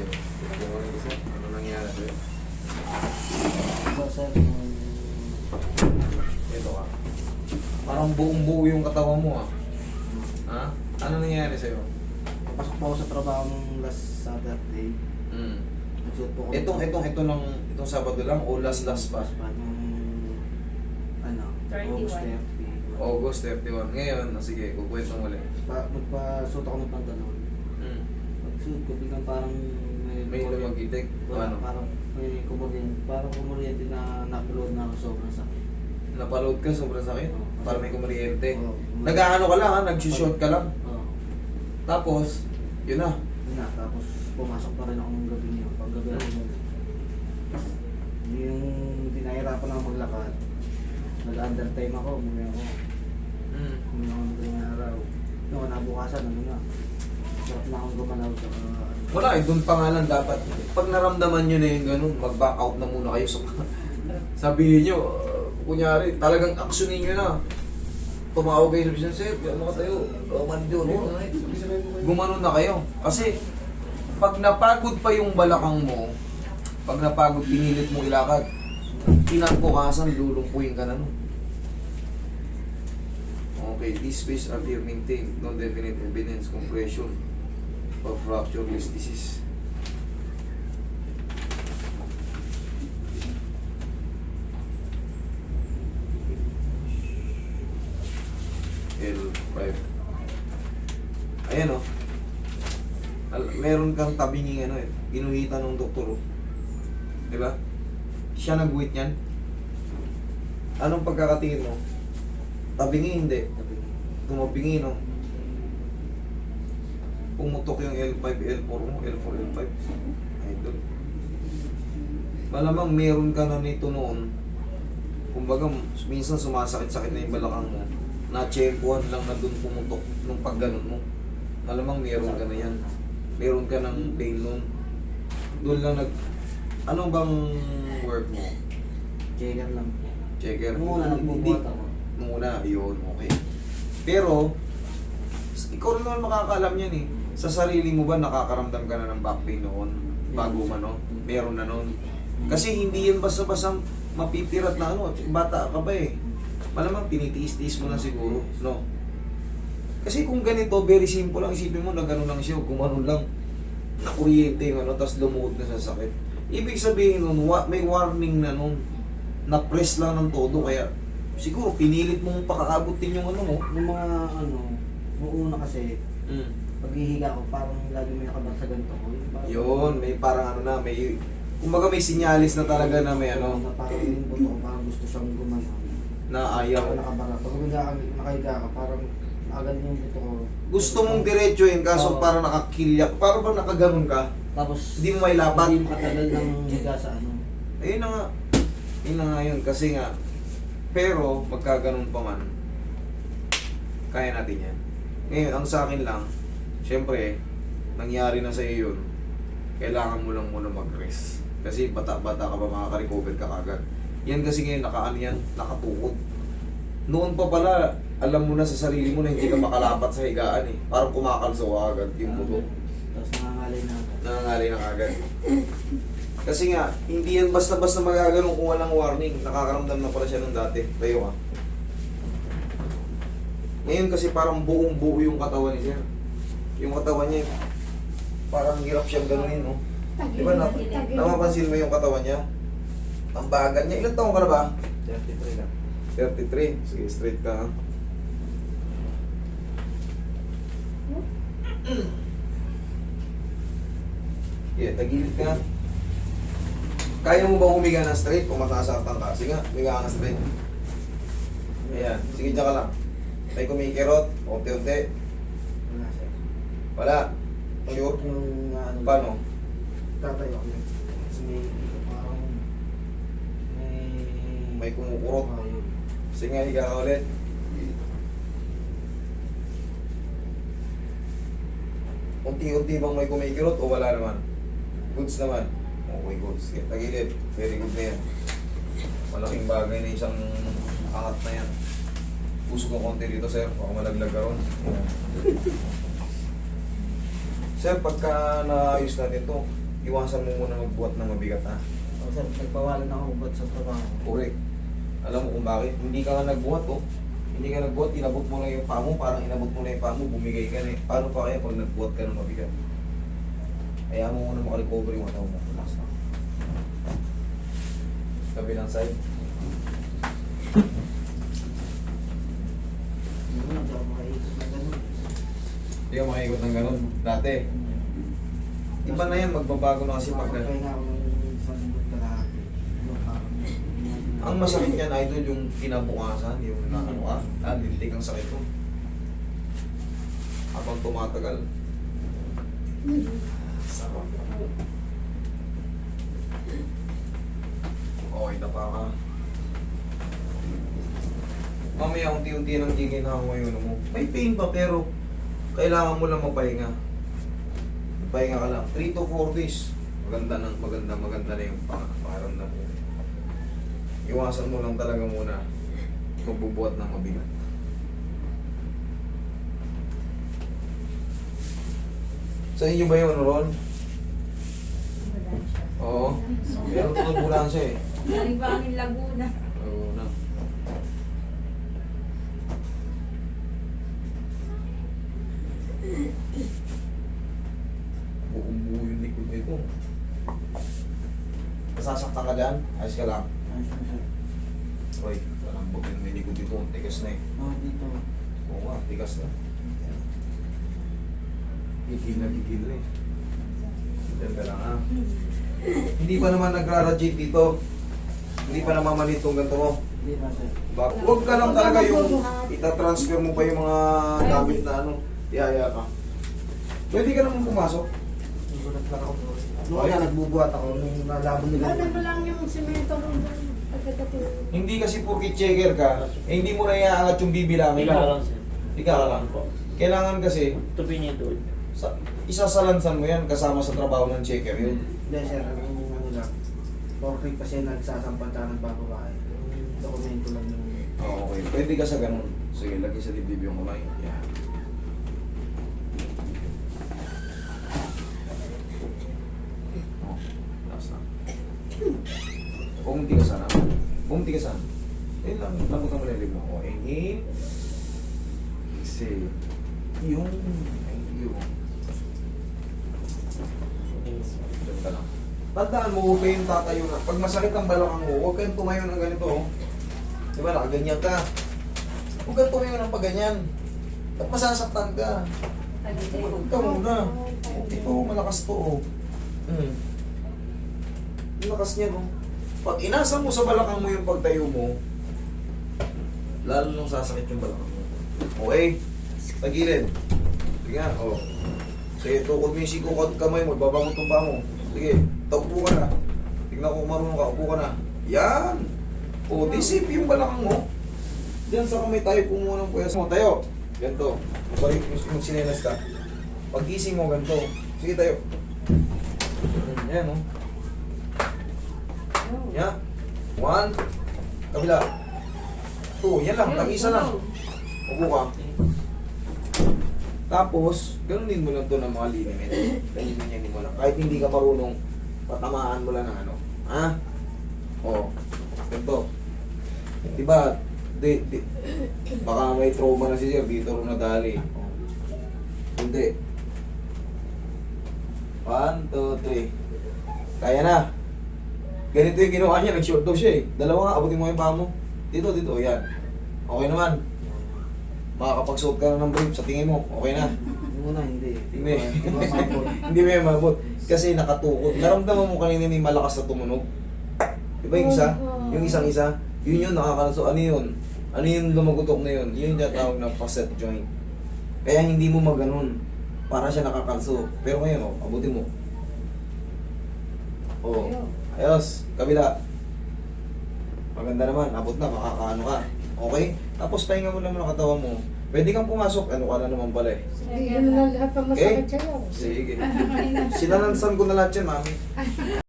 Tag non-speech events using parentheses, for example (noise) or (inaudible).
ko rin isa. Ano nangyari? So, sir. Ito ka. Parang buong buo yung katawan mo ah. Ha? Ano nangyari sa'yo? Papasok po ako sa trabaho nung last Saturday. Mm. Nagsuot po ako. Itong, itong, ito ng, itong Sabado lang o last last pa? pa. Nung... Ano? 31. August 30. August 31. Ngayon, ah, sige, kukwento mo ulit. Pa, magpasuot ako ng pantalon. Mm. Pagsuot ko, biglang parang may... May lumagitik. Ano? parang may kumuryente. Parang kumuryente na napulod na ako sobrang sakit. Napaload ka, sobrang sakit. Oo. Para may kumariente. Oo. Nag-ano ka lang ha, nag-short ka lang. Oo. Tapos, yun na. Yun na, tapos pumasok pa rin ako ng gabi niyo. Pag gabi ako mo. Yung dinahirapan ako maglakad. Nag-undertime ako, umuwi ako. Mm. Umuwi ako ng araw. Noon, nabukasan, ano na. Sarap na akong gumalaw sa... Uh, Wala eh, doon pa nga lang dapat. Pag naramdaman nyo na yung ganun, mag-back out na muna kayo. sa (laughs) Sabihin nyo, uh, kunyari, talagang aksyonin nyo na. Tumawag kayo sa business, sir, ano ka tayo? Oh, man doon. Gumanon na kayo. Kasi, pag napagod pa yung balakang mo, pag napagod, pinilit mo ilakad, kinabukasan, lulumpuin ka na nun. Okay, this space are here maintained, non-definite evidence, compression of fracture wrist disease. L5. Ayan o. Al- meron kang tabinging ano eh. Ginuhitan ng doktor o. Diba? Siya nag-wait niyan. Anong pagkakatingin mo? Tabingi hindi. Tumabingi no. Pumutok yung L5, L4 mo, L4, L5. Idol. Malamang meron ka na nito noon. Kumbaga, minsan sumasakit-sakit na yung balakang mo. Na-chempuan lang na doon pumutok nung pagganon mo. Malamang meron ka na yan. Meron ka ng pain noon. Doon lang nag... Ano bang work mo? Checker lang. Checker? Nung una, Hindi. nagbubuhat ako. Nung una, yun, okay. Pero, ikaw rin naman makakaalam yan eh. Sa sarili mo ba nakakaramdam ka na ng back pain noon? Bago man, no? Meron na noon. Kasi hindi yan basta-basta mapipirat na ano. Bata ka pa eh. Malamang tinitiis-tiis mo lang siguro, no? Kasi kung ganito, very simple lang. Isipin mo na gano'n lang siya, gumanon lang. Nakuryente yung ano, tapos lumuot na sa sakit. Ibig sabihin nun, wa- may warning na nun. Na-press lang ng todo, kaya siguro pinilit mong pakakabutin yung ano mo. Yung mga ano, nung una kasi, Mm. Paghihiga ko, parang lagi may nakabar sa ganito ko. Yung parang- Yun, may parang ano na, may... Kumbaga may sinyalis na talaga na may ano, Na parang yung buto ko, parang gusto siyang gumano. na ayaw. Parang nakabara. Pag humiga ka, nakahiga ka, parang agad yung buto ko. Gusto mong diretsuhin, kaso Oo. parang nakakilyak. Parang bang nakaganon ka? Tapos, Hindi mo mailapat. Hindi makatagal ng higa sa ano. Ayun na nga. Yun na nga yun. Kasi nga, pero magkaganon pa man, kaya natin yan. Ngayon, ang sa akin lang, syempre, nangyari na sa iyo yun, kailangan mo lang muna mag-rest. Kasi bata-bata ka pa, makaka-recover ka kagad. Yan kasi ngayon, nakaano yan, nakatukod. Noon pa pala, alam mo na sa sarili mo na hindi ka makalapat sa higaan eh. Parang kumakalso ka agad yung muto Tapos nangangalay na agad. nangangalay na agad. Kasi nga, hindi yan basta-basta magaganon kung walang warning. Nakakaramdam na pala siya ng dati. Tayo ka. Ngayon kasi parang buong buo yung katawan niya. Yung katawan niya, parang hirap siyang ganunin, no? Di ba, na, napapansin mo yung katawan niya? Ang bagal niya. Ilan taong ka na ba? 33 lang. 33. Sige, straight ka. ha? Yeah, tagilid ka. Kaya mo ba humiga ng straight kung mataas ang tangka? Sige nga, humiga ka ng straight. Ayan, sige dyan ka lang. May kumikirot, unti-unti. Wala. Sure? Yung ano. Paano? Tatayo ako. Tapos may parang may... May kumukurot. Oh, yun. Sige nga, higa ka ulit. Unti-unti bang may kumikirot o wala naman? Goods naman. Okay, goods. Sige, tagilid. Very good na yan. Malaking bagay na isang angat na yan. Puso ko konti dito, sir. Baka malaglag ka ron. (laughs) Sir, pagka naayos natin to, iwasan mo muna magbuhat ng mabigat ha. O sir, nagbawalan ako ba't sa trabaho. Correct. Alam mo kung bakit? Hindi ka nga nagbuhat oh. Hindi ka nagbuhat, inabot mo lang yung paa mo, parang inabot mo lang yung paa mo, bumigay ka na eh. Paano pa kaya pag nagbuhat ka ng mabigat? Kaya mo muna makarecover yung ano mo. Na. Kabilang side. Makaikot na. Hindi ka makikot ng ganun. Dati. Iba na yan, magbabago na kasi pag. Ano, Ang masakit niyan, idol, yung kinabukasan, yung na ano ka, ah, lintik ang sakit mo. Habang tumatagal. Sarap. Okay na pa ka. Mamaya unti-unti nang gigin ako ngayon mo. May pain pa pero kailangan mo lang magpahinga. Magpahinga ka lang. 3 to 4 days. Maganda ng maganda maganda na yung pakiramdam mo. Iwasan mo lang talaga muna magbubuhat ng mabigat. Sa inyo ba yun, Ron? Oo. Pero tutubulan siya eh. Ang Laguna? Oo na. Buong buo yung likod nito. Nasasaktan ka dyan? Ayos ka lang. Ayos na, sir. Uy, parang bugin may likod dito. Ang tigas na eh. Oh, dito. Oo nga, tigas na. Gigil na gigil na eh. Diyan ka lang ha. Hindi pa naman nagra-radiate dito. Hindi pa namamanit tong ganito mo. Hindi pa, sir. Bak huwag ka lang talaga yung itatransfer mo pa yung mga gamit na ano, ihaya ka. Pwede ka naman pumasok. Susulat lang ako. Noon nga, nagbubuhat ako nung nalaban nila. Ano mo lang yung simento mo doon? Pagkatapos. Hindi kasi porkit checker ka, eh, hindi mo na iaangat yung bibilangin Ikaw mo. lang, sir. Ikaw lang. po. Kailangan kasi, Tupi niyo doon. sa, isasalansan mo yan kasama sa trabaho ng checker yun. Hindi, sir. Ang ano lang. Portrait kasi nagsasampanta ng bababae. Yung Dokumento lang yung... Oo, okay. Pwede ka sa ganun. Sige, lagi sa dibdib yung kamay. Yan. Oh, last na. Pumunti ka sana. Pumunti ka sana. Eh lang, lambutan mo na yung mo. O, inhale. Exhale. Yung, thank you. Diyan ka lang. Tandaan mo, huwag kayong tatayo na. Pag masakit ang balakang mo, huwag kayong tumayo ng ganito. oh. Di ba, nakaganyan ka. Huwag kang tumayo ng paganyan. At masasaktan ka. Huwag ka muna. Ito, malakas to. Oh. Ang lakas niya, no? Pag inasa mo sa balakang mo yung pagtayo mo, lalo nung sasakit yung balakang mo. Okay? Tagilid. Nga, oh. Sige, tukod mo yung sikukot kamay mo, tong paa mo. Sige, taupo ka na. Tignan ko kung marunong ka, upo ka na. Yan! O, disip yung balakang mo. Diyan sa kamay tayo po muna ng puyas mo. Tayo. Ganito. Sorry, kung sinelas ka. Pagkising mo, ganito. Sige, tayo. Yan, oh. Yan. One. Kabila. Two. Yan lang. Tag-isa lang. Upo ka. Tapos, ganunin mo lang to ng mga liniment. (coughs) Ganyan mo lang. Kahit hindi ka marunong, patamaan mo lang ng ano. Ha? Oo. Ganito. Diba, di, di, baka may trauma na si Sir, dito rin nadali. Hindi. One, two, three. Kaya na. Ganito yung ginawa niya, nag-short daw siya eh. Dalawa nga, abutin mo yung paa mo. Dito, dito, yan. Okay naman. Makakapagsuot ka na ng brief sa tingin mo, okay na. Yung una, hindi. Hindi. Hindi mo yung (laughs) mabot. Kasi nakatukod. Naramdaman mo kanina may malakas na tumunog. Di ba yung isa? Yung isang isa? Yun yun, nakakalso. Ano yun? Ano yung lumagutok na yun? Yun yung tinatawag na facet joint. Kaya hindi mo maganon. Para siya nakakalso. Pero ngayon, oh, abutin mo. Oh. Ayos. Kabila. Maganda naman. Abot na. Makakaano ka. Okay? Tapos pahinga mo naman ang katawan mo. Pwede kang pumasok. Ano ka na naman pala eh. Hindi mo na lahat ng masakit sa'yo. Sige. (laughs) Sinanansan ko na lahat yan, mami.